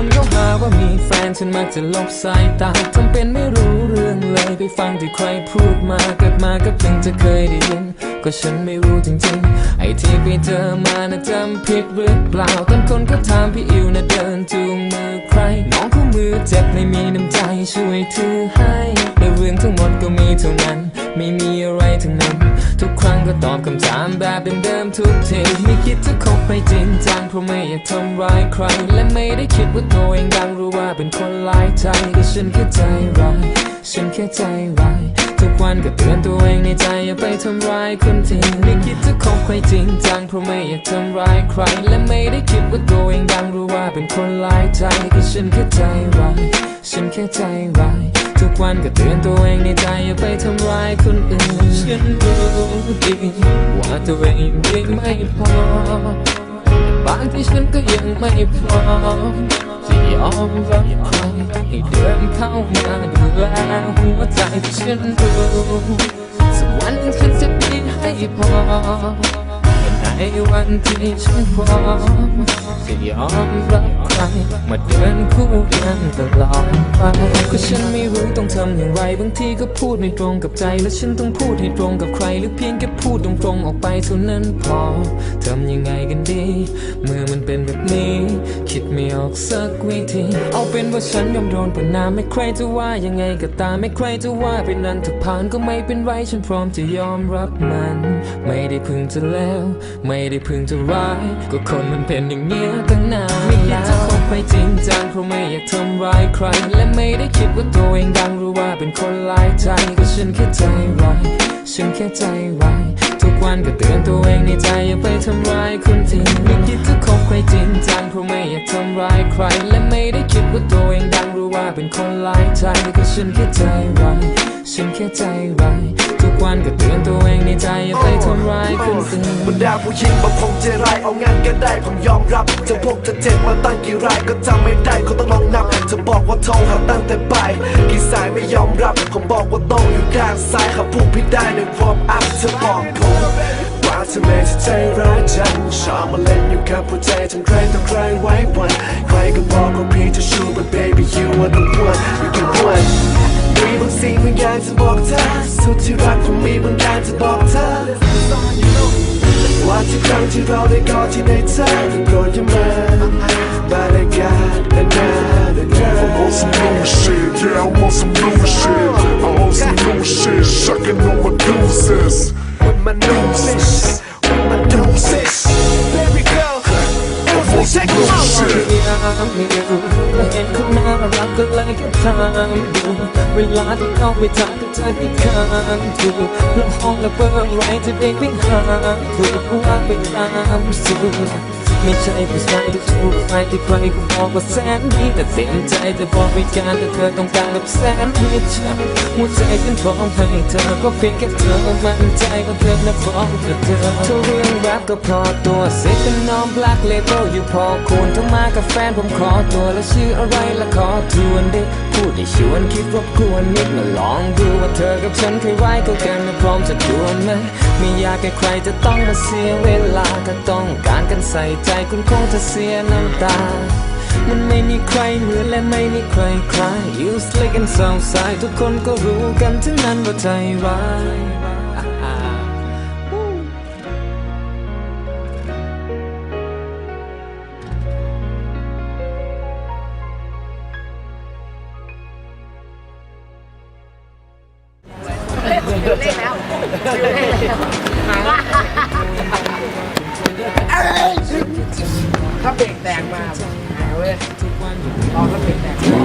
คนก็หาว่ามีแฟนฉันมักจะลบสายตาทำเป็นไม่รู้เรื่องเลยไปฟังที่ใครพูดมาเกิดมาก็เพิ่งจะเคยได้ยิน ก็ฉันไม่รู้จริงๆ ไอ้ที่ไปเจอมานะจำผิดหรือเปล่าตอนคนก็ถามพี่อิวนะเดินจูงมือใคร น้องคู่มือเจ็บไม่มีน้ำใจช่วยถือให้แต่เรื่องทั้งหมดก็มีเท่านั้น ไม่มีอะไรทั้งนั้น ทุกครั้งก็ตอบคำถามแบบเดิมๆทุกทีไม่คิดจะคบ ไปจริงจังเพราะไม่อยากทำร้ายใคร และไม่ได้คิดว่าตัวเองดังหรู้ว่าเป็นคนหลายใจก็ฉันแค่ใจร้ายฉันแค่ใจร้ายทุกวันก็เตือนตัวเองในใจอย่าไปทำร้ายคนจริงไม่คิดจะคบไปจริงจังเพราะไม่อยากทำร้ายใคร และไม่ได้คิดว่าตัวเองดังหรู้ว่าเป็นคนหลายใจก็ฉันแค่ใจร้ายฉันแค่ใจร้ายทุกวันก็เตือนตัวเองในใจอย่าไปทำร้ายคนอื่น ฉันรู้ดีว่าตัวเองยังไม่พอ บางที่ฉันก็ยังไม่พร้อมจะยอมรับใครให้เดินเข้ามาดูแลหัวใจที่ฉันรู้สักวันฉันจะมีให้พอใน วันที่ฉันพร้อมจะยอมรับใครมาเดินคู่กันตลอดไปก็ฉันไม่รู้ต้องทำอย่างไร บางทีก็พูดไม่ตรงกับใจ และฉันต้องพูดให้ตรงกับใคร หรือเพียงแค่พูดตรงๆออกไปเท่านั้นพอทำยังไงกันดี เมื่อมันเป็นแบบนี้ คิดไม่ออกสักวิธี เอาเป็นว่าฉันยอมโดนประนามไม่ใครจะว่ายังไงก็ตามไม่ใครจะว่าเป็นนันถ้าผ่านก็ไม่เป็นไรฉันพร้อมจะยอมรับมัน ไม่ได้พึงจะแล้วไม่ได้พึงจะร้าย ก็คนมันเป็นอย่างเงี้ยตั้งนานไม่อยากจะคบไปจริงจังเพราะไม่อยากทำร้ายใคร และไม่ได้คิดว่าตัวเองดังหรู้ว่าเป็นคนหลายใจก็ฉันแค่ใจร้ายฉันแค่ใจร้ายทุกวันก็เตือนตัวเองในใจอย่าไปทำร้ายคนจริงไม่คิดจะคบใครจริงจังเพราะไม่อยากทำร้ายใคร และไม่ได้คิดว่าตัวเองดังหรู้ว่าเป็นคนหลายใจก็ฉันแค่ใจร้ายฉันแค่ใจร้าย วันก็เตือนตัวเองในใจอย่าไปทำร้ายคนอื่นบรรดาผู้หญิงบางคงใจร้ายเอางานก็ได้ผมยอมรับจะพวกจะเจ็บมาตั้งกี่รายก็จำไม่ได้เขาต้องลองนับ จะบอกว่าโทรหาตั้งแต่บ่ายกี่สายไม่ยอมรับผมบอกว่าต้องอยู่ด้านซ้ายหาพวกพี่ได้ในวอร์มอัพเธอบอกผมว่าเธอไม่ใช่ใจร้ายจังชอบมาเล่นอยู่กับหัวใจทั้งใครต่อใครไว้วันใครก็บอกว่าพี่จะชู but baby you are the one you can one อย่างจะบอกเธอสุดที่รักผมมีบางอย่างจะบอกเธอ ว่าทุกครั้งที่เราได้กอดที่ในเธอก็โกรธอยังมา But I got another girl I want some new shit, yeah, I want some new shit. I want some new shit, shucking on my deuces. with my noses with my noses Baby girl want some take new my shit. ก็เลยแค่ทำดูเวลาที่เขาไปทางก็ใจที่ข้างถูกแล้วห้องและเบอร์อะไรจะได้ไม่ห่างถูกว่าไปตามสูตรไม่ใช่ผู้ชายที่ถูกใครที่ใครก็บอกว่าแสนดีแต่เต็มใจจะบอกไม่การแต่เธอต้องการแบบแสนให้ฉันหัวใจฉันพร้อมให้เธอก็เพียงแค่เธอมั่นใจว่าเธอนะพร้อมกับเธอถ้าเรื่องแรักก็พอตัวเซ็กเป็นน้อง black label อยู่พอควรต้องมากับแฟนผมขอตัวแล้วชื่ออะไรละขอทวนได้พูดได้ชวนคิดรบกวนนิดมาลองดูว่าเธอกับฉันเคยไว้ก็กันนะพร้อมจะดวลไหมไม่อยากให้ใครจะต้องมาเสียเวลาก็ต้องการกันใส่ใจคุณคงจะเสียน้ำตามันไม่มีใครเหมือนและไม่มีใครคล้าย You slick and so side ทุกคนก็รู้กันทั้งนั้นว่าใจร้าย ถ้าเบรกแตกมาหายเว้ยตอนถ้าเบรกแตก